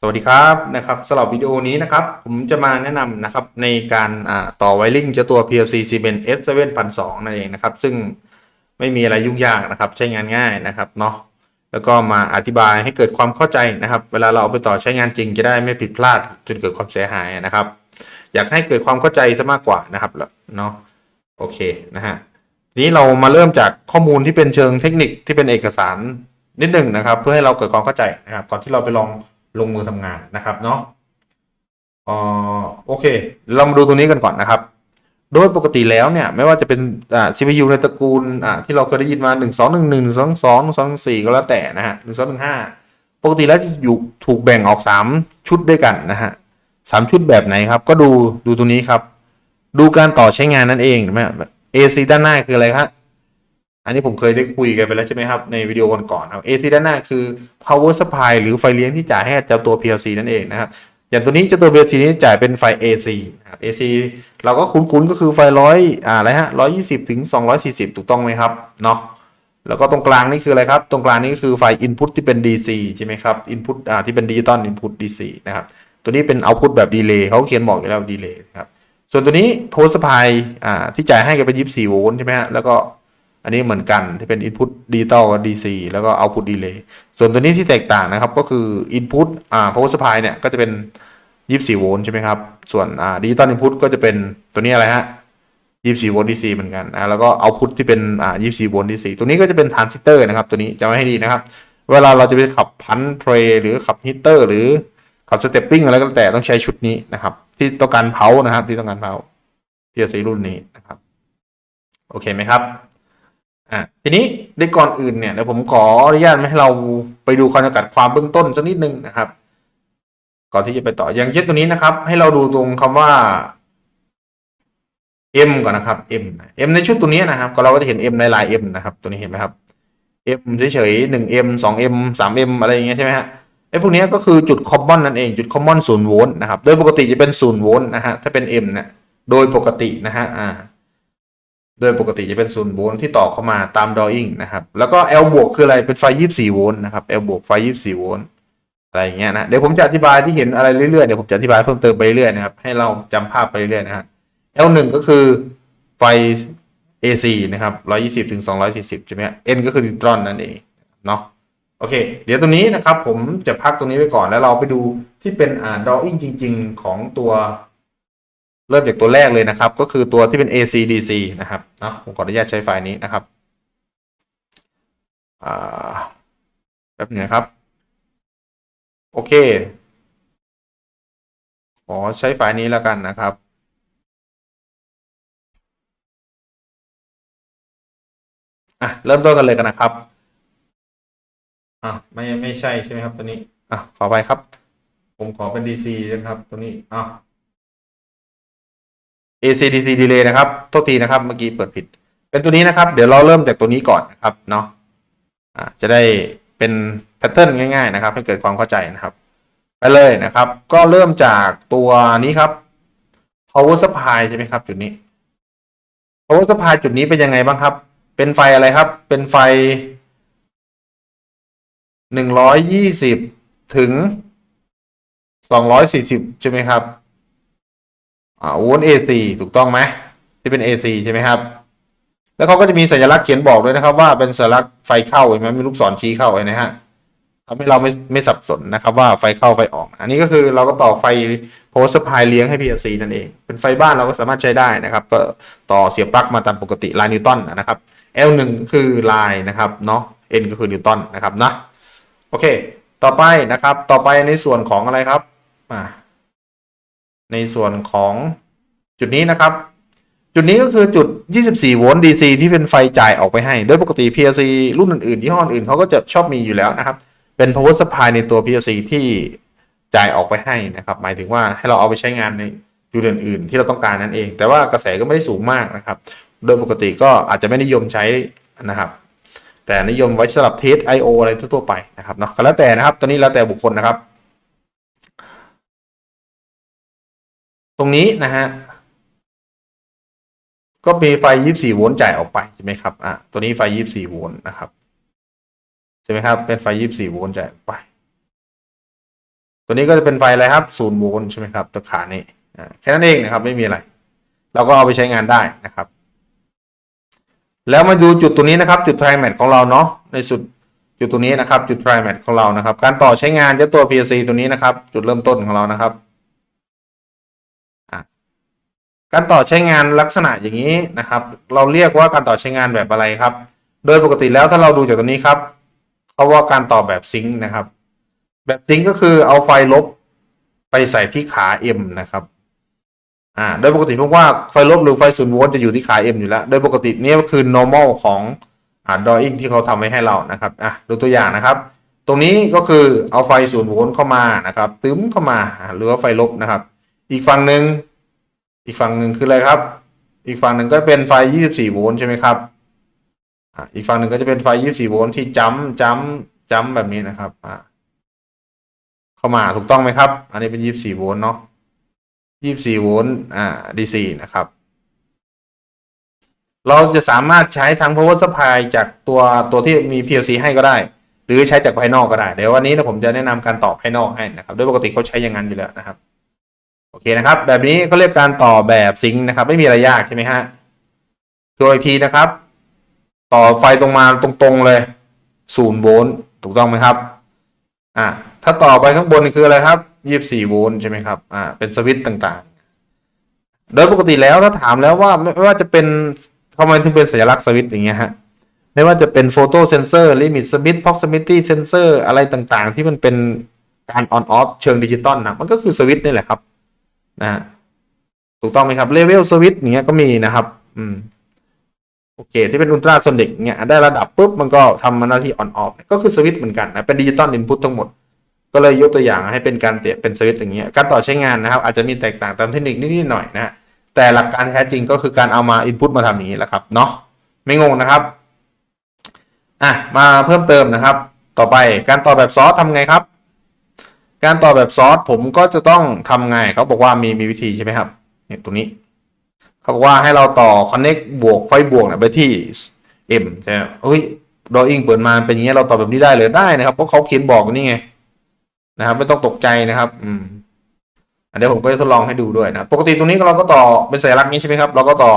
สวัสดีครับนะครับสำหรับวิดีโอนี้นะครับ ผมจะมาแนะนำนะครับในการต่อไวริงเจ้าตัว PLC Siemens S7 1002นั่นเองนะครับ ซึ่งไม่มีอะไรยุ่งยากนะครับ ใช้งานง่ายนะครับเนาะแล้วก็มาอธิบายให้เกิดความเข้าใจนะครับ เวลาเราเอาไปต่อใช้งานจริงจะได้ไม่ผิดพลาดจนเกิดความเสียหายนะครับ อยากให้เกิดความเข้าใจซะมากกว่านะครับเนาะโอเคนะฮะนี้เรามาเริ่มจากข้อมูลที่เป็นเชิงเทคนิคที่เป็นเอกสารนิดหนึ่งนะครับ เพื่อให้เราเกิดความเข้าใจนะครับก่อนที่เราไปลอง ลงมือทำงานนะครับเนาะอ๋อโอเค เรามาดูตัวนี้กันก่อนนะครับ โดยปกติแล้วเนี่ย ไม่ว่าจะเป็นอ่า CPU ในตระกูลอ่าที่เราเคยได้ยินมา 1 2 1 1 1 2 2 1 2 4ก็แล้วแต่นะฮะ1 2 1 5 ปกติแล้วจะอยู่ถูกแบ่งออก 3 ชุดด้วยกันนะฮะสามชุดแบบไหนครับ ก็ดูดูตัวนี้ครับ ดูการต่อใช้งานนั่นเองนไหม AC ด้านหน้าคืออะไรครับ อันนี้ผมเคยได้คุยกันไปแล้วใช่ไหมครับ ในวิดีโอก่อนๆครับ AC ด้านหน้าคือ power supply หรือไฟเลี้ยงที่จ่ายให้เจ้าตัว PLC นั่นเองนะครับ อย่างตัวนี้เจ้าตัว PLC นี้จ่ายเป็นไฟ AC ครับ AC เราก็คุ้นๆก็คือไฟร้อยอ่าอะไรฮะร้อยยี่สิบถึงสองร้อยสี่สิบถูกต้องไหมครับเนาะแล้วก็ตรงกลางนี่คืออะไรครับ ตรงกลางนี่คือไฟ input ที่เป็น DC ใช่ไหมครับ input อ่าที่เป็น digital input DC นะครับ ตัวนี้เป็น output แบบ delay เขาเขียนบอกอยู่แล้ว delay ครับ ส่วนตัวนี้ power supply อ่าที่จ่ายให้กันเป็น 24 โวลต์ใช่ไหมฮะ แล้วก็ อันนี้เหมือนกันที่เป็น input digital กับ DC แล้วก็ output delay ส่วนตัวนี้ที่แตกต่างนะครับก็คือ input อ่า power supply เนี่ยก็จะเป็น 24 โวลต์ใช่ไหมครับ ส่วนอ่า digital input ก็จะเป็นตัวนี้อะไรฮะ 24 โวลต์ DC เหมือนกันนะแล้วก็ output ที่เป็นอ่า 24 โวลต์ DC ตัวนี้ก็จะเป็น transistor นะครับ ตัวนี้จำไว้ให้ดีนะครับ เวลาเราจะไปขับพันเพลหรือขับฮีเตอร์หรือขับสเตปปิ้งอะไรก็แล้วแต่ต้องใช้ชุดนี้นะครับ ที่ต้องการเผานะครับ ที่ต้องการเผา PLC รุ่นนี้นะครับ โอเคไหมครับ อะทีนี้ในก่อนอื่นเนี่ยเดี๋ยวผมขออนุญาตให้เราไปดูความจำกัดความเบื้องต้นสักนิดนึงนะครับ ก่อนที่จะไปต่ออย่างเช่นตัวนี้นะครับ ให้เราดูตรงคำว่า M ก่อนนะครับ M M ในชุดตัวนี้นะครับ ก็เราก็จะเห็น M ในลาย M นะครับ ตัวนี้เห็นไหมครับ M เฉยๆหนึ่ง M สอง M สาม M อะไรอย่างเงี้ยใช่ไหมฮะไอ้พวกนี้ก็คือจุดคอมมอนนั่นเองจุดคอมมอนศูนย์โวลต์นะครับ โดยปกติจะเป็นศูนย์โวลต์นะฮะถ้าเป็น M เนี่ยโดยปกตินะฮะอ่า โดยปกติจะเป็นศูนย์โวลต์ที่ต่อเข้ามาตาม drawing นะครับ แล้วก็ L บวกคืออะไรเป็นไฟ 24 โวลต์นะครับ L บวกไฟ 24 โวลต์อะไรอย่างเงี้ยนะเดี๋ยวผมจะอธิบายที่เห็นอะไรเรื่อยๆเดี๋ยวผมจะอธิบายเพิ่มเติมไปเรื่อยๆนะครับให้เราจำภาพไปเรื่อยๆนะฮะ L 1ก็คือไฟ AC นะครับ 120ถึง240 ใช่ไหม N ก็คือนิวตรอนนั่นเองเนาะโอเค เดี๋ยวตรงนี้นะครับผมจะพักตรงนี้ไว้ก่อนแล้วเราไปดูที่เป็นอ่า drawing จริง ๆ ของตัว เริ่มจากตัวแรกเลยนะครับ ก็คือตัวที่เป็น AC DC นะครับเนาะผมขออนุญาตใช้ไฟล์นี้นะครับอ่าแป๊บนึงนะครับ โอเค ขอใช้ไฟล์นี้แล้วกันนะครับอะเริ่มต้นกันเลยกันนะครับอะไม่ไม่ใช่ใช่ไหมครับตัวนี้อะขอไปครับ ผมขอเป็น DC นะครับตัวนี้อะ ACDC delay นะครับโทษทีนะครับเมื่อกี้เปิดผิด เป็นตัวนี้นะครับ เดี๋ยวเราเริ่มจากตัวนี้ก่อนนะครับเนาะจะได้เป็นแพทเทิร์นง่ายๆนะครับ ให้เกิดความเข้าใจนะครับ ไปเลยนะครับ ก็เริ่มจากตัวนี้ครับ power supply ใช่ไหมครับ จุดนี้ power supply จุดนี้เป็นยังไงบ้างครับ เป็นไฟอะไรครับ เป็นไฟหนึ่งร้อยยี่สิบถึงสองร้อยสี่สิบใช่ไหมครับ อ่าโวลต์ AC ถูกต้องไหมที่เป็น AC ใช่ไหมครับ แล้วเขาก็จะมีสัญลักษณ์เขียนบอกด้วยนะครับ ว่าเป็นสัญลักษณ์ไฟเข้าเห็นไหมมีลูกศรชี้เข้าเห็นไหมฮะทำให้เราไม่ไม่สับสนนะครับ ว่าไฟเข้าไฟออก อันนี้ก็คือเราก็ต่อไฟโพสต์พายเลี้ยงให้ PLC นั่นเอง เป็นไฟบ้านเราก็สามารถใช้ได้นะครับ ก็ต่อเสียบปลั๊กมาตามปกติลายนิวตันนะครับ L1 คือลายนะครับเนาะ N ก็คือนิวตันนะครับนะโอเค ต่อไปนะครับ ต่อไปในส่วนของอะไรครับอ่า ในส่วนของจุดนี้นะครับ จุดนี้ก็คือจุด 24 โวลต์ DC ที่เป็นไฟจ่ายออกไปให้ โดยปกติ PLC รุ่นอื่นๆยี่ห้ออื่นเขาก็จะชอบมีอยู่แล้วนะครับ เป็น power supply ในตัว PLC ที่จ่ายออกไปให้นะครับ หมายถึงว่าให้เราเอาไปใช้งานในจุดอื่นๆที่เราต้องการนั่นเอง แต่ว่ากระแสก็ไม่ได้สูงมากนะครับ โดยปกติก็อาจจะไม่นิยมใช้นะครับ แต่นิยมไว้สำหรับเทส I/O อะไรทั่วๆไปนะครับเนาะก็แล้วแต่นะครับตอนนี้แล้วแต่บุคคลนะครับ ตรงนี้นะฮะก็มีไฟ 24 โวลต์จ่ายออกไปใช่ไหมครับ อะ ตัวนี้ไฟ 24 โวลต์นะครับ ใช่ไหมครับ เป็นไฟ 24 โวลต์จ่ายออกไป ตัวนี้ก็จะเป็นไฟอะไรครับศูนย์โวลต์ใช่ไหมครับ ตัวขานี้อ่แค่นั้นเองนะครับ ไม่มีอะไร เราก็เอาไปใช้งานได้นะครับ แล้วมาดูจุดตัวนี้นะครับ จุด tri mat ของเราเนาะ ในสุดจุดตัวนี้นะครับ จุด tri mat ของเรานะครับ การต่อใช้งานเจ้าตัว PLC ตัวนี้นะครับ จุดเริ่มต้นของเรานะครับอะ การต่อใช้งานลักษณะอย่างนี้นะครับ เราเรียกว่าการต่อใช้งานแบบอะไรครับ โดยปกติแล้วถ้าเราดูจากตัวนี้ครับเขาว่าการต่อแบบซิงค์นะครับ แบบซิงค์ก็คือเอาไฟลบไปใส่ที่ขา M นะครับอ่าโดยปกติพบว่าไฟลบหรือไฟศูนย์โวลต์จะอยู่ที่ขา M อยู่แล้ว โดยปกติเนี้ก็คือ normal ของอ่า drawing ที่เขาทำไว้ให้เรานะครับอะดูตัวอย่างนะครับ ตรงนี้ก็คือเอาไฟศูนย์โวลต์เข้ามานะครับตึ้มเข้ามาหรือว่าไฟลบนะครับ อีกฝั่งหนึ่ง อีกฝั่งหนึ่งคืออะไรครับ อีกฝั่งหนึ่งก็เป็นไฟ 24 โวลต์ใช่ไหมครับอีกฝั่งหนึ่งก็จะเป็นไฟ 24 โวลต์ที่จัมจัมจัมแบบนี้นะครับเข้ามาถูกต้องไหมครับ อันนี้เป็น 24 โวลต์เนาะ 24 โวลต์อ่า DC นะครับ เราจะสามารถใช้ทั้ง power supply จากตัวตัวที่มี PLC ให้ก็ได้ หรือใช้จากภายนอกก็ได้ เดี๋ยววันนี้นะผมจะแนะนำการต่อภายนอกให้นะครับโดยปกติเขาใช้อย่างนั้นอยู่แล้วนะครับ โอเคนะครับ แบบนี้เขาเรียกการต่อแบบซิงค์นะครับ ไม่มีอะไรยากใช่ไหมฮะตัวอีกทีนะครับ ต่อไฟตรงมาตรงๆเลยศูนย์โวลต์ถูกต้องไหมครับอ่าถ้าต่อไปข้างบนคืออะไรครับยี่สี่โวลต์ใช่ไหมครับอ่าเป็นสวิตช์ต่างๆ โดยปกติแล้วถ้าถามแล้วว่าไม่ว่าจะเป็นทำไมถึงเป็นสัญลักษณ์สวิตช์อย่างเงี้ยฮะไม่ว่าจะเป็นโฟโต้เซนเซอร์ลิมิตสวิตช์พ็อกซิมิตี้เซนเซอร์อะไรต่างๆ ที่มันเป็นการออนออฟเชิงดิจิตอลนะมันก็คือสวิตช์นี่แหละครับ นะฮะถูกต้องไหมครับเลเวลสวิตช์อย่างเงี้ยก็มีนะครับ อืมโอเค ที่เป็นอุลตราโซนิกเนี่ยได้ระดับปุ๊บ มันก็ทำหน้าที่ออนออฟก็คือสวิตช์เหมือนกันนะ เป็นดิจิตอลอินพุตทั้งหมด ก็เลยยกตัวอย่างให้เป็นการเตะเป็นสวิตช์อย่างเงี้ยการต่อใช้งานนะครับ อาจจะมีแตกต่างตามเทคนิคนิดๆหน่อยนะฮะแต่หลักการแท้จริงก็คือการเอามาอินพุตมาทำอย่างนี้แหละครับเนาะไม่งงนะครับอะมาเพิ่มเติมนะครับ ต่อไปการต่อแบบซอสทำไงครับ การต่อแบบซอสผมก็จะต้องทำไงเขาบอกว่ามีมีวิธีใช่ไหมครับเนี่ยตรงนี้เขาบอกว่าให้เราต่อ connect บวกไฟบวกเนี่ยไปที่ M ใช่ไหมเฮ้ย drawing เปิดมาเป็นอย่างเงี้ยเราต่อแบบนี้ได้เลยได้นะครับเพราะเขาเขียนบอกนี่ไงนะครับ ไม่ต้องตกใจนะครับ อืมอันเดี๋ยวผมก็จะทดลองให้ดูด้วยนะปกติตรงนี้เราก็ต่อเป็นสัญลักษณ์นี้ใช่ไหมครับ เราก็ต่อ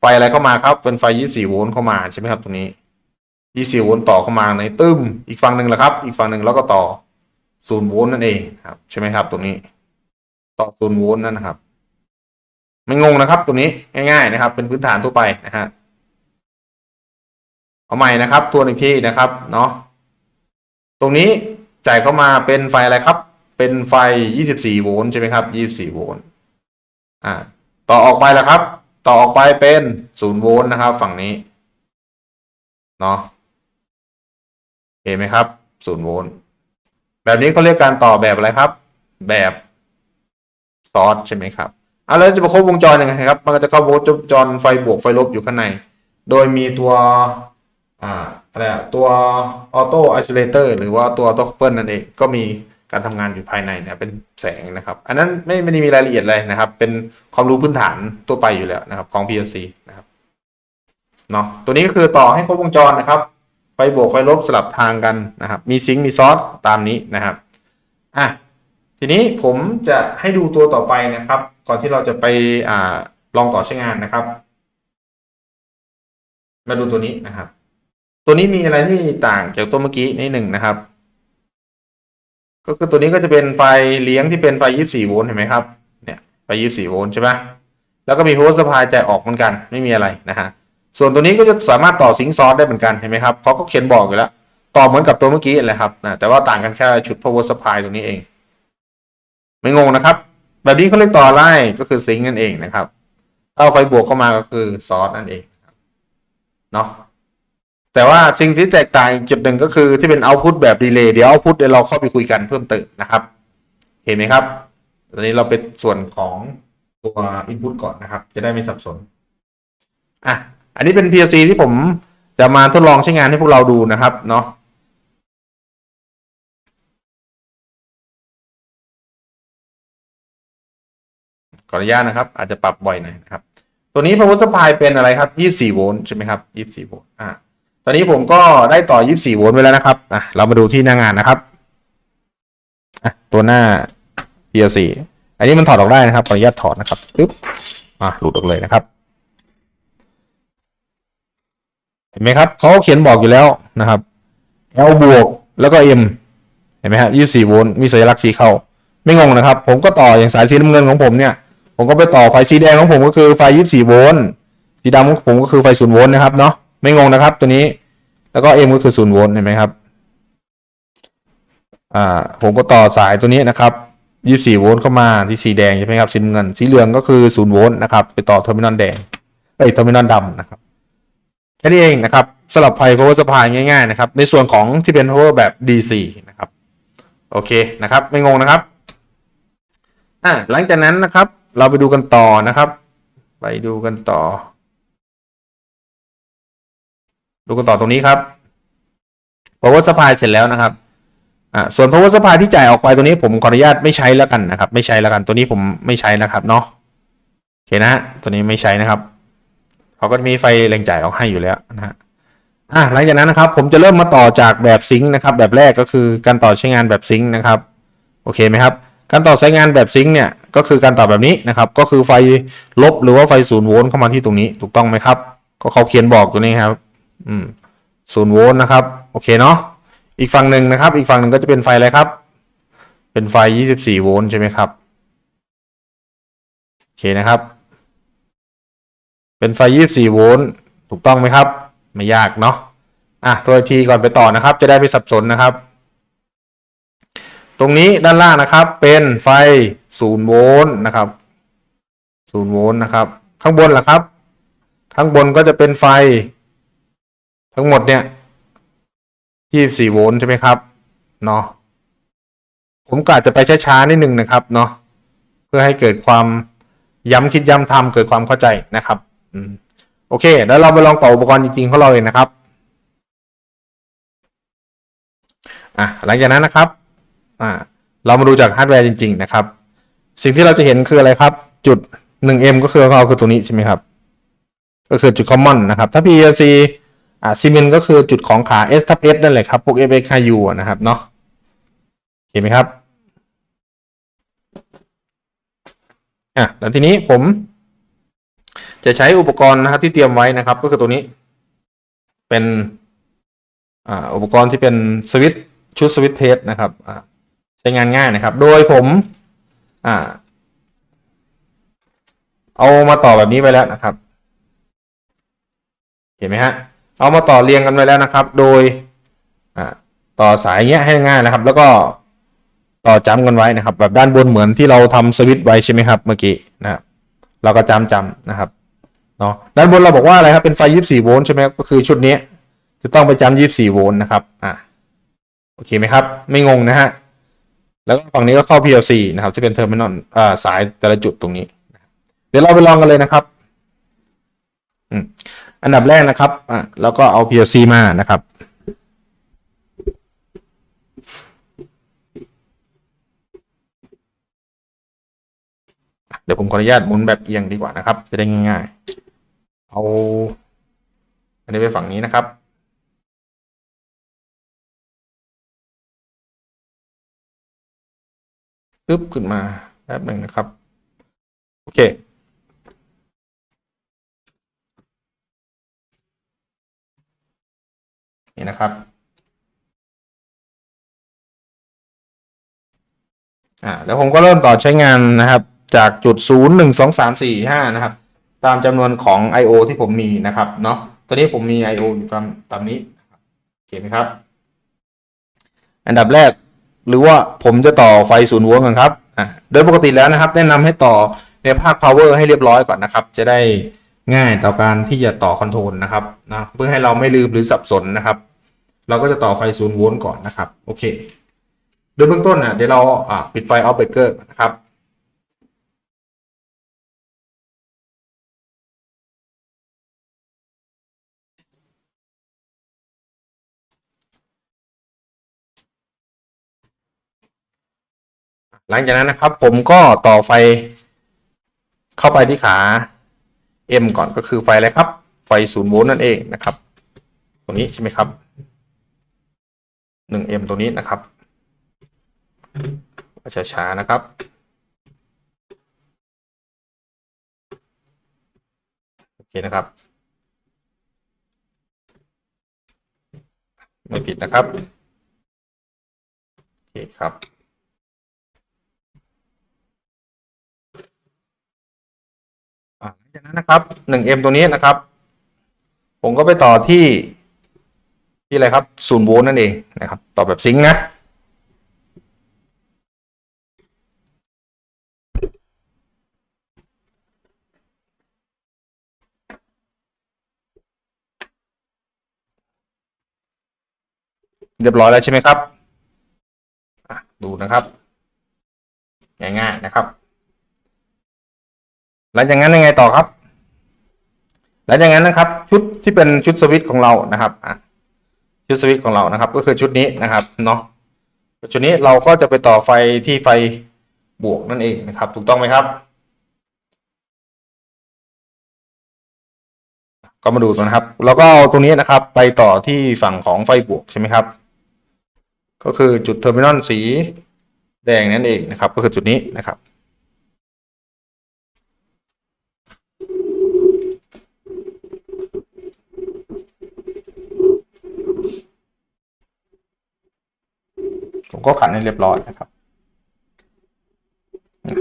ไฟอะไรเข้ามาครับ เป็นไฟ 24 โวลต์เข้ามาใช่ไหมครับตรงนี้ 24 โวลต์ต่อเข้ามาในตึ้มอีกฝั่งหนึ่งแหละครับ อีกฝั่งหนึ่งเราก็ต่อ 0โวลต์นั่นเองครับ ใช่ไหมครับ ตรงนี้ ต่อ0โวลต์นั่นนะครับ ไม่งงนะครับ ตรงนี้ง่าย ๆ นะครับ เป็นพื้นฐานทั่วไปนะฮะเอาใหม่นะครับตัวหนึ่งที่นะครับเนาะตรงนี้จ่ายเข้ามาเป็นไฟอะไรครับ เป็นไฟ 24 โวลต์ใช่ไหมครับ 24 โวลต์อ่าต่อออกไปแล้วครับ ต่อออกไปเป็น0โวลต์นะครับ ฝั่งนี้เนาะเห็นไหมครับ0โวลต์ แบบนี้เขาเรียกการต่อแบบอะไรครับ แบบซอสใช่ไหมครับอะแล้วจะมาครบวงจรยังไงครับ มันก็จะเข้าวงจรไฟบวกไฟลบอยู่ข้างใน โดยมีตัวอ่าอะไรอะตัวออโต้ไอโซเลเตอร์หรือว่าตัวออโต้คัพเปิลนั่นเองก็มีการทำงานอยู่ภายในเนี่ยเป็นแสงนะครับ อันนั้นไม่ไม่ได้มีรายละเอียดเลยนะครับ เป็นความรู้พื้นฐานตัวไปอยู่แล้วนะครับ ของ PLC นะครับเนาะตัวนี้ก็คือต่อให้ครบวงจรนะครับ ไฟบวกไฟลบสลับทางกันนะครับ มีซิงค์มีซอสตามนี้นะครับอะทีนี้ผมจะให้ดูตัวต่อไปนะครับ ก่อนที่เราจะไปอ่าลองต่อใช้งานนะครับ มาดูตัวนี้นะครับ ตัวนี้มีอะไรที่ต่างจากตัวเมื่อกี้นิดหนึ่งนะครับ ก็คือตัวนี้ก็จะเป็นไฟเลี้ยงที่เป็นไฟ 24 โวลต์เห็นไหมครับเนี่ยไฟ 24 โวลต์ใช่ไหมแล้วก็มี power supply จ่ายออกเหมือนกันไม่มีอะไรนะฮะ ส่วนตัวนี้ก็จะสามารถต่อซิงค์ซอสได้เหมือนกันเห็นไหมครับเขาก็เขียนบอกอยู่แล้วต่อเหมือนกับตัวเมื่อกี้แหละครับนะแต่ว่าต่างกันแค่ชุด power supply ตรงนี้เอง ไม่งงนะครับ แบบนี้เขาเรียกต่อไล่ก็คือซิงค์นั่นเองนะครับเอาไฟบวกเข้ามาก็คือซอสนั่นเองเนาะแต่ว่าสิ่งที่แตกต่างจุดหนึ่งก็คือที่เป็นเอาพุตแบบดีเลย์เดี๋ยวเอาพุตเดี๋ยวเราเข้าไปคุยกันเพิ่มเติมนะครับ เห็นไหมครับ ตอนนี้เราเป็นส่วนของตัว Input ก่อนนะครับ จะได้ไม่สับสน อะ อันนี้เป็น PLC ที่ผมจะมาทดลองใช้งานให้พวกเราดูนะครับเนาะขออนุญาตนะครับ อาจจะปรับบ่อยหน่อยนะครับ ตัวนี้ power supply เป็นอะไรครับ 24 โวลต์ใช่ไหมครับ 24 โวลต์อ่าตอนนี้ผมก็ได้ต่อ 24 โวลต์ไว้แล้วนะครับอะเรามาดูที่หน้างานนะครับอะตัวหน้า PLC อันนี้มันถอดออกได้นะครับขออนุญาตถอดนะครับปึ๊บอะหลุดออกเลยนะครับ เห็นไหมครับเขาเขียนบอกอยู่แล้วนะครับ L บวกแล้วก็ M เห็นไหมฮะ24โวลต์มีสัญลักษณ์สีเข้า ไม่งงนะครับ ผมก็ต่ออย่างสายสีน้ำเงินของผมเนี่ย ผมก็ไปต่อไฟสีแดงของผมก็คือไฟ24โวลต์สีดำของผมก็คือไฟ0โวลต์นะครับเนาะไม่งงนะครับ ตัวนี้แล้วก็ M ก็คือ0โวลต์เห็นไหมครับอ่าผมก็ต่อสายตัวนี้นะครับ24โวลต์เข้ามาที่สีแดงใช่ไหมครับสีน้ำเงิน สีเหลืองก็คือ0โวลต์นะครับไปต่อเทอร์มินอลแดงเอ้ยเทอร์มินอลดำนะครับ แค่นี้เองนะครับสลับไฟ power supply ง่ายๆนะครับในส่วนของที่เป็น power แบบ DC นะครับโอเคนะครับไม่งงนะครับอ่าหลังจากนั้นนะครับ เราไปดูกันต่อนะครับ ไปดูกันต่อ ดูกันต่อตรงนี้ครับ power supply เสร็จแล้วนะครับอ่าส่วน power supply ที่จ่ายออกไปตัวนี้ผมขออนุญาตไม่ใช้แล้วกันนะครับ ไม่ใช้แล้วกันตัวนี้ผมไม่ใช้นะครับเนาะโอเคนะฮะตัวนี้ไม่ใช้นะครับ เขาก็มีไฟแรงจ่ายออกให้อยู่แล้วนะฮะอะหลังจากนั้นนะครับผมจะเริ่มมาต่อจากแบบซิงค์นะครับ แบบแรกก็คือการต่อใช้งานแบบซิงค์นะครับโอเคไหมครับ การต่อใช้งานแบบซิงค์เนี่ยก็คือการต่อแบบนี้นะครับ ก็คือไฟลบหรือว่าไฟศูนย์โวลต์เข้ามาที่ตรงนี้ถูกต้องไหมครับ ก็เขาเขียนบอกตัวนี้ครับอืมศูนย์โวลต์นะครับโอเคเนาะอีกฝั่งหนึ่งนะครับ อีกฝั่งหนึ่งก็จะเป็นไฟอะไรครับ เป็นไฟ 24 โวลต์ใช่ไหมครับโอเคนะครับ เป็นไฟ 24 โวลต์ถูกต้องไหมครับ ไม่ยากเนาะอะตัวทีก่อนไปต่อนะครับ จะได้ไม่สับสนนะครับ ตรงนี้ด้านล่างนะครับ เป็นไฟ 0 โวลต์นะครับ0โวลต์นะครับ ข้างบนล่ะครับ ข้างบนก็จะเป็นไฟ ทั้งหมดเนี่ย 24 โวลต์ใช่ไหมครับเนาะผมกะจะไปช้าๆนิดนึงนะครับเนาะเพื่อให้เกิดความย้ำคิดย้ำทำเกิดความเข้าใจนะครับ โอเค แล้วเรามาลองต่ออุปกรณ์จริงๆของเราเลยนะครับอะหลังจากนั้นนะครับอ่าเรามาดูจากฮาร์ดแวร์จริง ๆ นะครับ สิ่งที่เราจะเห็นคืออะไรครับ จุด 1M ก็คือเราคือตรงนี้ใช่ไหมครับ ก็คือจุด common นะครับ ถ้า PLC อ่าซีเมนก็คือจุดของขา S ทับ S นั่นแหละครับพวก FX U นะครับเนาะเห็นไหมครับอะแล้วทีนี้ผม จะใช้อุปกรณ์นะครับที่เตรียมไว้นะครับ ก็คือตัวนี้ เป็นอุปกรณ์ที่เป็นสวิตช์ชุดสวิตช์เทสนะครับใช้งานง่ายนะครับ โดยผมอเอามาต่อแบบนี้ไปแล้วนะครับ เห็นไหมฮะ เอามาต่อเรียงกันไว้แล้วนะครับ โดยต่อสายเงี้ยให้ง่ายนะครับ แล้วก็ต่อจำกันไว้นะครับ แบบด้านบนเหมือนที่เราทำสวิตช์ไว้ใช่ไหมครับ เมื่อกี้นะครับเราก็จำจำนะครับ เนาะด้านบนเราบอกว่าอะไรครับเป็นไฟ 24 โวลต์ใช่ไหมก็คือชุดนี้จะต้องไปจำ24 โวลต์นะครับอ่าโอเคไหมครับ ไม่งงนะฮะแล้วก็ฝั่งนี้ก็เข้า PLC นะครับที่เป็นเทอร์มินอลอ่าสายแต่ละจุดตรงนี้ เดี๋ยวเราไปลองกันเลยนะครับอืมอันดับแรกนะครับอ่าแล้วก็เอา PLC มานะครับเดี๋ยวผมขออนุญาตหมุนแบบเอียงดีกว่านะครับ จะได้ง่ายๆ เอา อันนี้ไปฝั่งนี้นะครับ ปึ๊บขึ้นมาแป๊บหนึ่งนะครับ โอเคนี่นะครับ อ่า แล้วผมก็เริ่มต่อใช้งานนะครับ จากจุด0 1 2 3 4 5นะครับ ตามจำนวนของ I/O ที่ผมมีนะครับเนาะตอนนี้ผมมี I/O อยู่ตามตามนี้นะครับโอเคไหมครับ อันดับแรกหรือว่าผมจะต่อไฟศูนย์วลต์กันครับอ่าโดยปกติแล้วนะครับ แนะนำให้ต่อในภาค power ให้เรียบร้อยก่อนนะครับ จะได้ง่ายต่อการที่จะต่อคอนโทรลนะครับนะเพื่อให้เราไม่ลืมหรือสับสนนะครับ เราก็จะต่อไฟศูนย์โวลต์ก่อนนะครับ โอเค โดยเบื้องต้นอะเดี๋ยวเราอ่าปิดไฟออฟเบรกเกอร์นะครับ หลังจากนั้นนะครับ ผมก็ต่อไฟ เข้าไปที่ขา M ก่อนก็คือไฟอะไรครับ ไฟศูนย์โวลต์นั่นเองนะครับ ตรงนี้ใช่ไหมครับ 1M ตัวนี้นะครับช้าๆนะครับโอเคนะครับ ไม่ผิดนะครับ โอเคครับ อ่าหลังจาก นั้นนะครับ 1M ตัวนี้นะครับ ผมก็ไปต่อที่ที่อะไรครับศูนย์โวลต์นั่นเองนะครับ ต่อแบบซิงค์นะ เรียบร้อยแล้วใช่ไหมครับ ดูนะครับ ง่ายๆนะครับ หลังจากนั้นยังไงต่อครับ หลังจากนั้นนะครับชุดที่เป็นชุดสวิตของเรานะครับอะชุดสวิตของเรานะครับ ก็คือชุดนี้นะครับเนาะชุดนี้เราก็จะไปต่อไฟที่ไฟบวกนั่นเองนะครับ ถูกต้องไหมครับ ก็มาดูตัวนะครับ แล้วก็เอาตรงนี้นะครับ ไปต่อที่ฝั่งของไฟบวกใช่ไหมครับ ก็คือจุดเทอร์มินอลสีแดงนั่นเองนะครับ ก็คือจุดนี้นะครับ ผมก็ขันให้เรียบร้อยนะครับ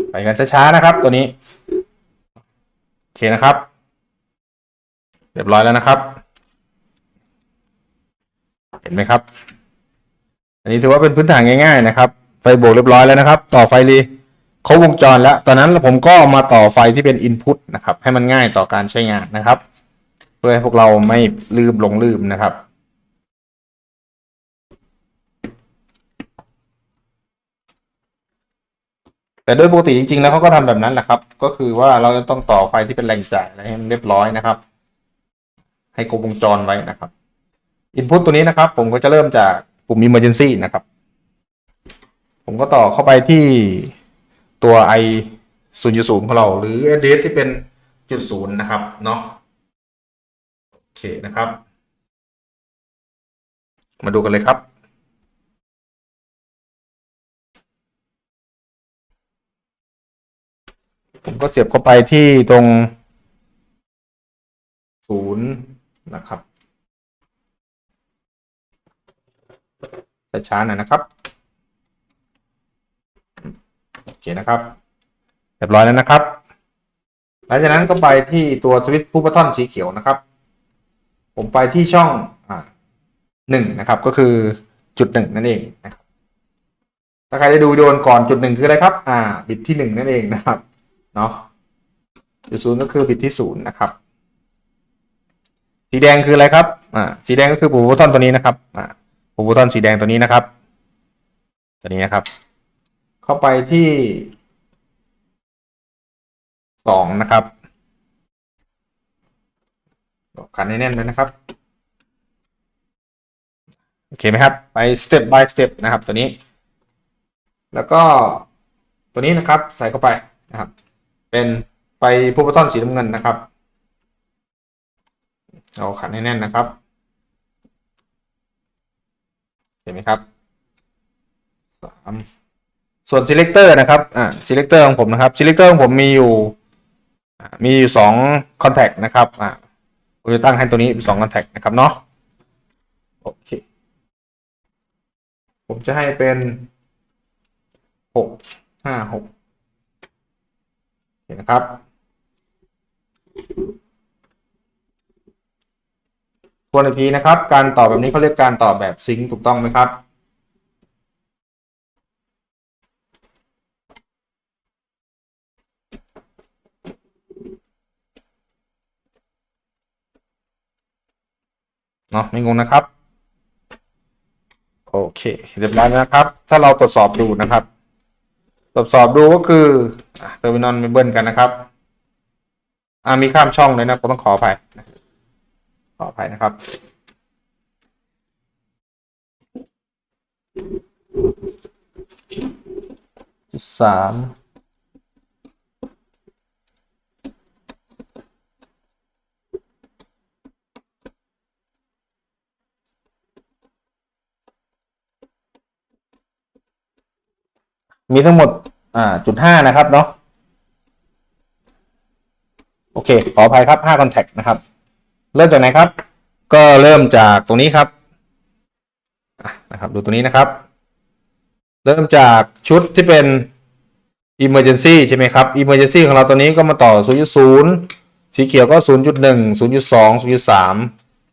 ไปกันช้าๆนะครับ ตัวนี้ โอเคนะครับ เรียบร้อยแล้วนะครับ เห็นไหมครับ อันนี้ถือว่าเป็นพื้นฐานง่ายๆนะครับ ไฟโบวกเรียบร้อยแล้วนะครับ ต่อไฟรีครบวงจรแล้ว ตอนนั้นผมก็มาต่อไฟที่เป็น Input นะครับ ให้มันง่ายต่อการใช้งานนะครับ เพื่อให้พวกเราไม่ลืมหลงลืมนะครับ แต่โดยปกติจริงๆแล้วเขาก็ทำแบบนั้นแหละครับ ก็คือว่าเราจะต้องต่อไฟที่เป็นแรงจ่ายอะไรให้มันเรียบร้อยนะครับ ให้ครบวงจรไว้นะครับ Input ตัวนี้นะครับ ผมก็จะเริ่มจากปุ่ม Emergency นะครับ ผมก็ต่อเข้าไปที่ตัว i 0 0ของเรา หรือ address ที่เป็นจุดศูนย์นะครับเนาะโอเคนะครับ มาดูกันเลยครับ ผมก็เสียบเข้าไปที่ตรงศูนย์นะครับช้าๆหน่อยนะครับ โอเคนะครับ เรียบร้อยแล้วนะครับ หลังจากนั้นก็ไปที่ตัวสวิตช์ผู้บัตทอนสีเขียวนะครับ ผมไปที่ช่องอ่าหนึ่งนะครับ ก็คือจุดหนึ่งนั่นเองนะครับถ้าใครได้ดูวิดีโอก่อนจุดหนึ่งคืออะไรครับ อ่า บิตที่หนึ่งนั่นเองนะครับ เนาะจุดศูนย์ก็คือบิตที่ศูนย์นะครับ สีแดงคืออะไรครับอ่าสีแดงก็คือปุ่มบัตทอนตัวนี้นะครับอ่าปุ่มบัตทอนสีแดงตัวนี้นะครับ ตัวนี้นะครับ เข้าไปที่สองนะครับขันให้แน่นเลยนะครับโอเคไหมครับ ไป step by step นะครับตัวนี้ แล้วก็ตัวนี้นะครับใส่เข้าไปนะครับ เป็นไฟพูบัตอนสีน้ำเงินนะครับเราขันให้แน่นนะครับ เห็นไหมครับสามส่วน selector นะครับ อ่า selector ของผมนะครับ selector ของผมมีอยู่ มีอยู่สอง contact นะครับ อ่าผมจะตั้งให้ตัวนี้สอง contact นะครับเนาะ โอเค ผมจะให้เป็นหกห้าหก เห็นนะครับ ทวนอีกทีนะครับ การต่อแบบนี้เขาเรียกการต่อแบบซิงค์ถูกต้องไหมครับเนาะไม่งงนะครับ โอเค เรียบร้อยนะครับ ถ้าเราตรวจสอบดูนะครับ ตรวจสอบดูก็คือเทอร์มินอลไม่เบิ้ลกันนะครับอ่ามีข้ามช่องเลยนะผมต้องขออภัยขออภัยนะครับ สาม มีทั้งหมดอ่าจุดห้านะครับเนาะโอเค ขออภัยครับ5 contact นะครับ เริ่มจากไหนครับ ก็เริ่มจากตรงนี้ครับนะครับ ดูตรงนี้นะครับ เริ่มจากชุดที่เป็น emergency ใช่ไหมครับ emergency ของเราตัวนี้ก็มาต่อ 0.0 สีเขียวก็ 0.1 0.2 0.3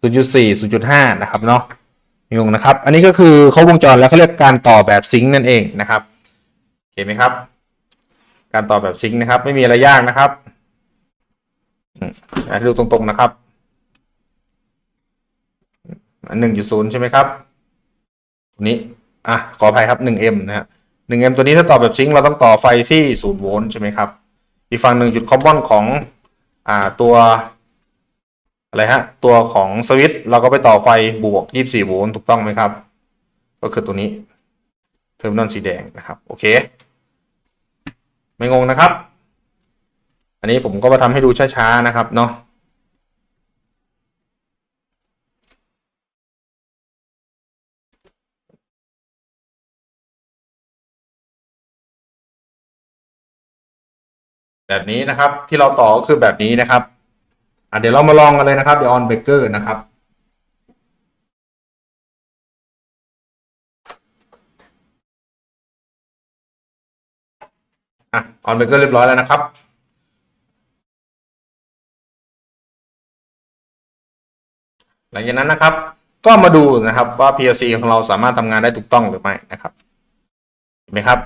0.4 0.5 นะครับเนาะงงนะครับ อันนี้ก็คือครบวงจรแล้วเขาเรียกการต่อแบบซิงค์นั่นเองนะครับ เห็นไหมครับ การต่อแบบซิงค์นะครับ ไม่มีอะไรยากนะครับมอะดูตรงๆนะครับหนึ่งจุดศูนย์ใช่ไหมครับตัวนี้อะขออภัยครับหนึ่งเอ็มนะฮะหนึ่งเอ็มตัวนี้ถ้าต่อแบบซิงค์เราต้องต่อไฟที่ศูนย์โวลต์ใช่ไหมครับ อีกฝั่งหนึ่งจุดคอมมอนของอ่าตัวอะไรฮะ ตัวของสวิตช์เราก็ไปต่อไฟบวกยี่สี่โวลต์ถูกต้องไหมครับ ก็คือตัวนี้เทอร์มินอลสีแดงนะครับ โอเค ไม่งงนะครับ อันนี้ผมก็มาทำให้ดูช้าๆนะครับเนาะแบบนี้นะครับที่เราต่อก็คือแบบนี้นะครับอะเดี๋ยวเรามาลองกันเลยนะครับเดี๋ยวออนเบเกอร์นะครับ อะออนเบเกอร์เรียบร้อยแล้วนะครับหลังจากนั้นนะครับ ก็มาดูนะครับว่า PLC ของเราสามารถทำงานได้ถูกต้องหรือไม่นะครับเห็นไหมครับ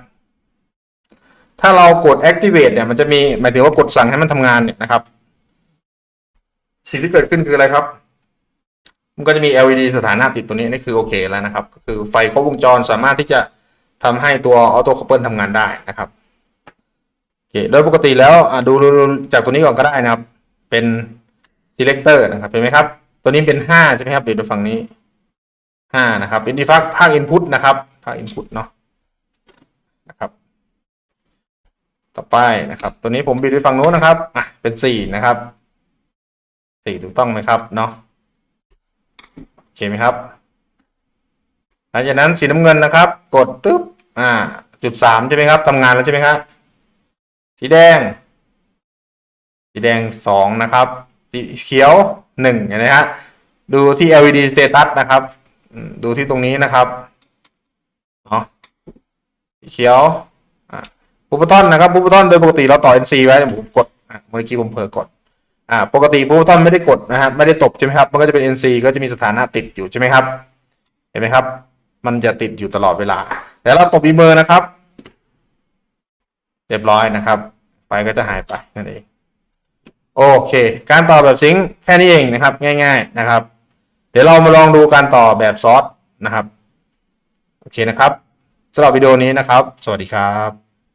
ถ้าเรากด activate เนี่ยมันจะมีหมายถึงว่ากดสั่งให้มันทำงานเนี่ยนะครับ สิ่งที่เกิดขึ้นคืออะไรครับ มันก็จะมี LED สถานะติดตัวนี้นี่คือโอเคแล้วนะครับ ก็คือไฟครบวงจรสามารถที่จะทำให้ตัว auto couple ทำงานได้นะครับ อเคโดยปกติแล้วดูจากตัวนี้ก่อนก็ได้นะครับ เป็น selector นะครับเห็นไหมครับ ตัวนี้เป็นห้าใช่ไหมครับเดี๋ยวดูฝั่งนี้ห้านะครับเป็นดีฟักภาค input นะครับภาค input เนาะนะครับ ต่อไปนะครับ ตัวนี้ผมบิดไปฝั่งโน้นนะครับอะเป็นสี่นะครับสี่ถูกต้องไหมครับเนาะโอเคไหมครับ หลังจากนั้นสีน้ำเงินนะครับ กดตึ๊บอ่าจุดสามใช่ไหมครับทำงานแล้วใช่ไหมครับ สีแดง สีแดงสองนะครับ สีเขียวหนึ่งเห็นไหมฮะดูที่ LED status นะครับ ดูที่ตรงนี้นะครับเนาะสีเขียวอ่าบูปตอนนะครับบูปตอนโดยปกติเราต่อ NC ไว้ผมกดเมื่อกี้ผมเผลอกดอ่าปกติบูปตอนไม่ได้กดนะฮะไม่ได้ตบใช่ไหมครับ มันก็จะเป็น NC ก็จะมีสถานะติดอยู่ใช่ไหมครับ เห็นไหมครับ มันจะติดอยู่ตลอดเวลาแต่เราตบอีเมอร์นะครับ เรียบร้อยนะครับ ไฟก็จะหายไปนั่นเองโอเค การต่อแบบซิงค์แค่นี้เองนะครับ ง่าย ๆนะครับ เดี๋ยวเรามาลองดูการต่อแบบซอสนะครับ โอเคนะครับสำหรับวิดีโอนี้นะครับ สวัสดีครับ